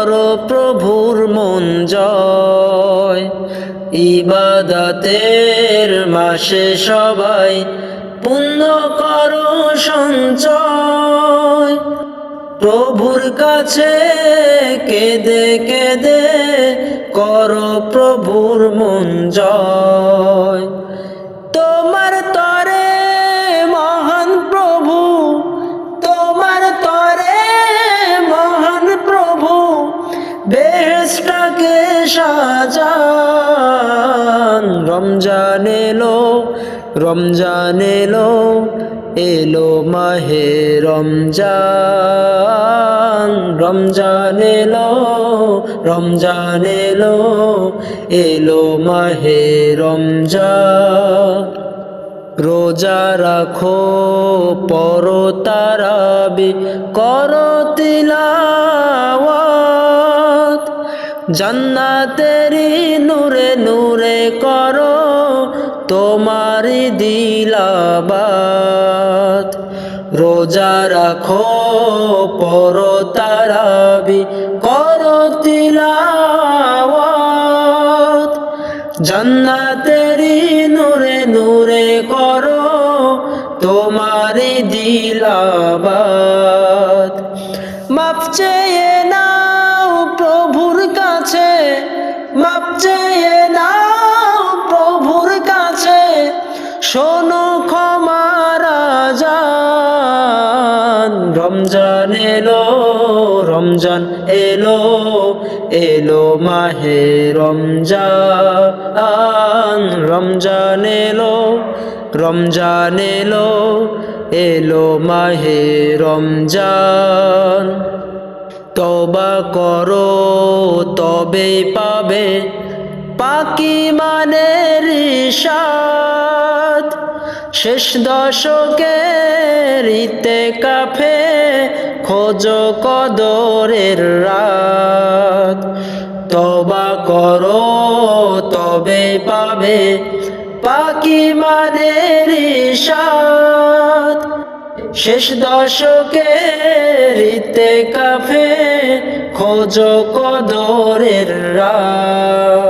করো প্রভুর মন জয়। ইবাদাতের মাসে সবাই পুণ্য করো সঞ্চয়। প্রভুর কাছে কেঁদে কেঁদে কর প্রভুর মন জয়। সাজান। রমজান এলো রমজান এলো এলো মাহে রমজান। রমজান এলো রমজান এলো এলো মাহে রমজান। রোজা রাখো, পর তারাবি, কর তিলাওয়াত। জান্নাতেরি নূরে নূরে করো তোমারি দিলাবাত। রোজা রাখো পর তারাবি, কর তিলাওয়াত। জান্নাতেরি নূরে নূরে করো তোমারি দিলাবাত। মাপ চেয়ে নাও চেয়ে নাও প্রভুর কাছে। শোনো ক্ষমার জান রমজান এলো রমজান এলো এলো মাহে রমজান। রমজান এলো রমজান এলো এলো মাহে রমজান। তবা করো তবে পাবে পাকি মানের সাদ শেষ দশকের ইতে কাফে খোঁজ কদরের রাত। তবা করো, তবে পাবে পাকি মানের সাদ শেষ দশকের ইতে কাফে খোঁজ কদরের রাত।